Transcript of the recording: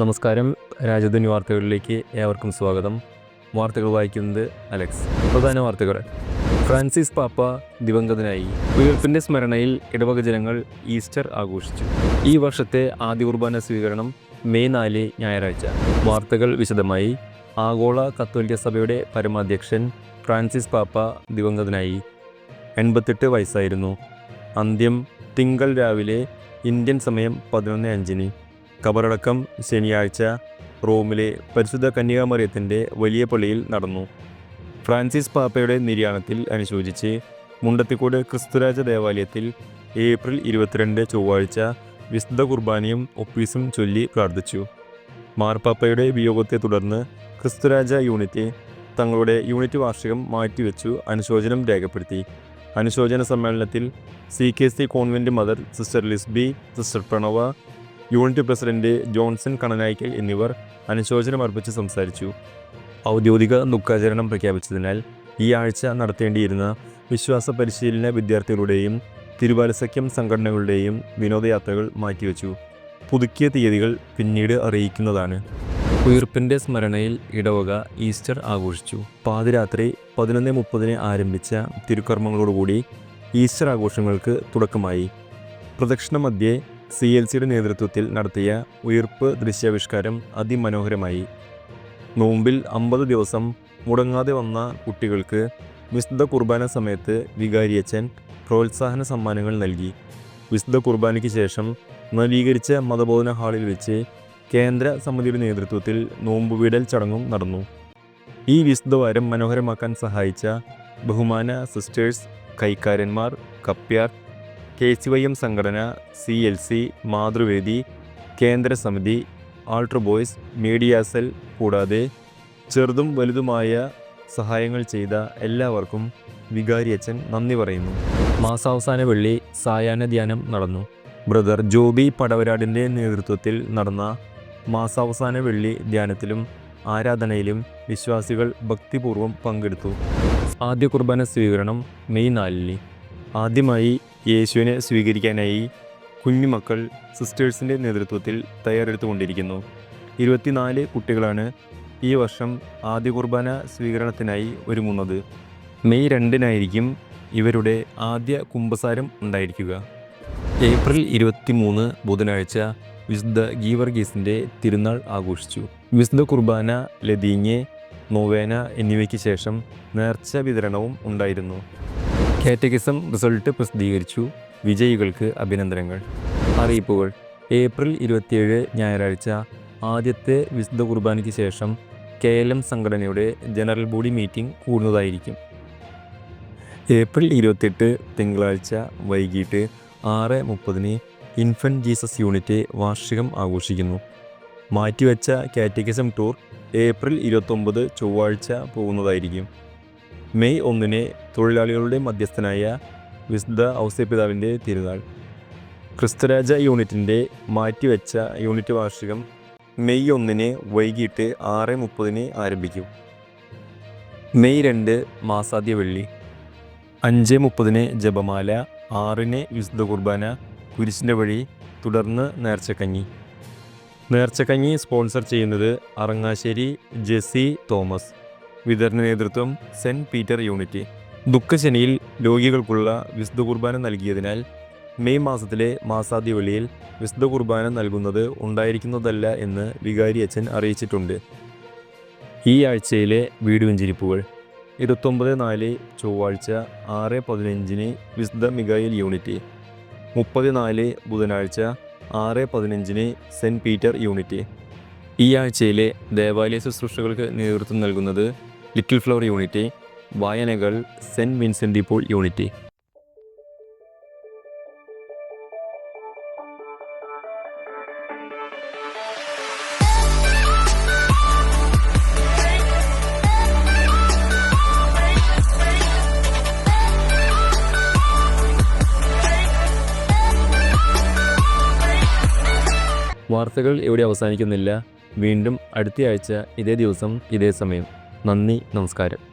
നമസ്കാരം. രാജധാനി വാർത്തകളിലേക്ക് ഏവർക്കും സ്വാഗതം. വാർത്തകൾ വായിക്കുന്നത് അലക്സ്. പ്രധാന വാർത്തകൾ. ഫ്രാൻസിസ് പാപ്പ ദിവംഗതനായി. ഉയർപ്പിന്റെ സ്മരണയിൽ ഇടവക ജനങ്ങൾ ഈസ്റ്റർ ആഘോഷിച്ചു. ഈ വർഷത്തെ ആദ്യ കുർബാന സ്വീകരണം മെയ് നാല് ഞായറാഴ്ച. വാർത്തകൾ വിശദമായി. ആഗോള കത്തോലിക്ക സഭയുടെ പരമാധ്യക്ഷൻ ഫ്രാൻസിസ് പാപ്പ ദിവംഗതനായി. എൺപത്തെട്ട് വയസ്സായിരുന്നു. അന്ത്യം തിങ്കൾ രാവിലെ ഇന്ത്യൻ സമയം പതിനൊന്ന് അഞ്ചിന്. കബറടക്കം ശനിയാഴ്ച റോമിലെ പരിശുദ്ധ കന്യാമറിയത്തിന്റെ വലിയ പള്ളിയിൽ നടന്നു. ഫ്രാൻസിസ് പാപ്പയുടെ നിര്യാണത്തിൽ അനുശോചിച്ച് മുണ്ടത്തിക്കോട് ക്രിസ്തുരാജ ദേവാലയത്തിൽ ഏപ്രിൽ ഇരുപത്തിരണ്ട് ചൊവ്വാഴ്ച വിശുദ്ധ കുർബാനയും ഒപ്പീസും ചൊല്ലി പ്രാർത്ഥിച്ചു. മാർപ്പാപ്പയുടെ വിയോഗത്തെ തുടർന്ന് ക്രിസ്തുരാജ യൂണിറ്റ് തങ്ങളുടെ യൂണിറ്റ് വാർഷികം മാറ്റിവെച്ചു അനുശോചനം രേഖപ്പെടുത്തി. അനുശോചന സമ്മേളനത്തിൽ C K C convent mother sister Lisby sister Pranava unit president Johnson Kananaykkal എന്നിവർ അനുശോചനം അർപ്പിച്ച് സംസാരിച്ചു. ഔദ്യോഗിക ദുഃഖാചരണം പ്രഖ്യാപിച്ചതിനാൽ ഈ ആഴ്ച നടത്തേണ്ടിയിരുന്ന വിശ്വാസ പരിശീലന വിദ്യാർത്ഥികളുടെയും തിരുവാലസഖ്യം സംഘടനകളുടെയും വിനോദയാത്രകൾ മാറ്റിവെച്ചു. പുതുക്കിയ തീയതികൾ പിന്നീട് അറിയിക്കുന്നതാണ്. ഉയർപ്പിന്റെ സ്മരണയിൽ ഇടവക ഈസ്റ്റർ ആഘോഷിച്ചു. പാതിരാത്രി പതിനൊന്ന് മുപ്പതിന് ആരംഭിച്ച തിരുക്കർമ്മങ്ങളോടുകൂടി ഈസ്റ്റർ ആഘോഷങ്ങൾക്ക് തുടക്കമായി. പ്രദക്ഷിണ മധ്യേ സി എൽ സിയുടെ നേതൃത്വത്തിൽ നടത്തിയ ഉയർപ്പ് ദൃശ്യാവിഷ്കാരം അതിമനോഹരമായി. നോമ്പിൽ അമ്പത് ദിവസം മുടങ്ങാതെ വന്ന കുട്ടികൾക്ക് വിശുദ്ധ കുർബാന സമയത്ത് വികാരിയച്ചൻ പ്രോത്സാഹന സമ്മാനങ്ങൾ നൽകി. വിശുദ്ധ കുർബാനയ്ക്ക് ശേഷം നവീകരിച്ച മതബോധന ഹാളിൽ വെച്ച് കേന്ദ്ര സമിതിയുടെ നേതൃത്വത്തിൽ നോമ്പുവീടൽ ചടങ്ങും നടന്നു. ഈ വിശുദ്ധവാരം മനോഹരമാക്കാൻ സഹായിച്ച ബഹുമാന സിസ്റ്റേഴ്സ് കൈക്കാരന്മാർ കപ്യാർ കെ സി വൈ എം സംഘടന സി എൽ സി മാതൃവേദി കേന്ദ്ര സമിതി ആൾട്ര ബോയ്സ് മീഡിയ സെൽ കൂടാതെ ചെറുതും വലുതുമായ സഹായങ്ങൾ ചെയ്ത എല്ലാവർക്കും വികാരിയച്ചൻ നന്ദി പറയുന്നു. മാസാവസാന വെള്ളി സായാഹ്ന ധ്യാനം നടന്നു. ബ്രദർ ജോബി പടവരാടിന്റെ നേതൃത്വത്തിൽ നടന്ന മാസാവസാന വെള്ളി ധ്യാനത്തിലും ആരാധനയിലും വിശ്വാസികൾ ഭക്തിപൂർവം പങ്കെടുത്തു. ആദ്യ കുർബാന സ്വീകരണം മെയ് നാലിന്. ആദ്യമായി യേശുവിനെ സ്വീകരിക്കാനായി കുഞ്ഞുമക്കൾ സിസ്റ്റേഴ്സിന്റെ നേതൃത്വത്തിൽ തയ്യാറെടുത്തുകൊണ്ടിരിക്കുന്നു. ഇരുപത്തിനാല് കുട്ടികളാണ് ഈ വർഷം ആദ്യ കുർബാന സ്വീകരണത്തിനായി ഒരുങ്ങുന്നത്. മെയ് രണ്ടിനായിരിക്കും ഇവരുടെ ആദ്യ കുംഭസാരം ഉണ്ടായിരിക്കുക. ഏപ്രിൽ ഇരുപത്തിമൂന്ന് ബുധനാഴ്ച വിശുദ്ധ ഗീവർഗീസിന്റെ തിരുനാൾ ആഘോഷിച്ചു. വിശുദ്ധ കുർബാന ലതീഞ്ഞ് നോവേന എന്നിവയ്ക്ക് ശേഷം നേർച്ച വിതരണവും ഉണ്ടായിരുന്നു. കാറ്റഗിസം റിസൾട്ട് പ്രസിദ്ധീകരിച്ചു. വിജയികൾക്ക് അഭിനന്ദനങ്ങൾ. അറിയിപ്പുകൾ. ഏപ്രിൽ ഇരുപത്തിയേഴ് ഞായറാഴ്ച ആദ്യത്തെ വിശുദ്ധ കുർബാനയ്ക്ക് ശേഷം കെ എൽ എം സംഘടനയുടെ ജനറൽ ബോഡി മീറ്റിംഗ് കൂടുന്നതായിരിക്കും. ഏപ്രിൽ ഇരുപത്തെട്ട് തിങ്കളാഴ്ച വൈകിട്ട് ആറ് മുപ്പതിന് ഇൻഫന്റ് ജീസസ് യൂണിറ്റ് വാർഷികം ആഘോഷിക്കുന്നു. മാറ്റിവെച്ച കാറ്റഗിസം ടൂർ ഏപ്രിൽ ഇരുപത്തൊമ്പത് ചൊവ്വാഴ്ച പോകുന്നതായിരിക്കും. മെയ് ഒന്നിന് തൊഴിലാളികളുടെ മധ്യസ്ഥനായ വിശുദ്ധ ഔസ്യപിതാവിന്റെ തിരുനാൾ. ക്രിസ്തുരാജ യൂണിറ്റിന്റെ മാറ്റിവെച്ച യൂണിറ്റ് വാർഷികം മെയ് ഒന്നിന് വൈകിട്ട് ആറ് മുപ്പതിന് ആരംഭിക്കും. മെയ് രണ്ട് മാസാദ്യ വെള്ളി. അഞ്ച് മുപ്പതിന് ജപമാല ആറിന് വിശുദ്ധ കുർബാന കുരിശിന്റെ വഴി തുടർന്ന് നേർച്ചക്കഞ്ഞി. നേർച്ചക്കഞ്ഞി സ്പോൺസർ ചെയ്യുന്നത് അറങ്ങാശ്ശേരി ജെസി തോമസ്. വിതരണ നേതൃത്വം സെന്റ് പീറ്റർ യൂണിറ്റി. ദുഃഖശനിയിൽ രോഗികൾക്കുള്ള വിശുദ്ധ കുർബാന നൽകിയതിനാൽ മെയ് മാസത്തിലെ മാസാദ്യ വെളിയിൽ വിശുദ്ധ കുർബാന നൽകുന്നത് ഉണ്ടായിരിക്കുന്നതല്ല എന്ന് വികാരി അച്ഛൻ അറിയിച്ചിട്ടുണ്ട്. ഈ ആഴ്ചയിലെ വീട് വെഞ്ചിരിപ്പുകൾ. ഇരുപത്തൊമ്പത് നാല് ചൊവ്വാഴ്ച ആറ് പതിനഞ്ചിന് വിശുദ്ധ മികായിൽ യൂണിറ്റ്. മുപ്പത് നാല് ബുധനാഴ്ച ആറ് പതിനഞ്ചിന് സെന്റ് പീറ്റർ യൂണിറ്റി. ഈ ആഴ്ചയിലെ ദേവാലയ ശുശ്രൂഷകൾക്ക് നേതൃത്വം നൽകുന്നത് ലിറ്റിൽ ഫ്ലവർ യൂണിറ്റി വായനകൾ സെന്റ് വിൻസെന്റ് പോൾ യൂണിറ്റി. വാർത്തകൾ ഇവിടെ അവസാനിക്കുന്നില്ല. വീണ്ടും അടുത്തയാഴ്ച ഇതേ ദിവസം ഇതേ സമയം. നന്ദി നമസ്കാരം.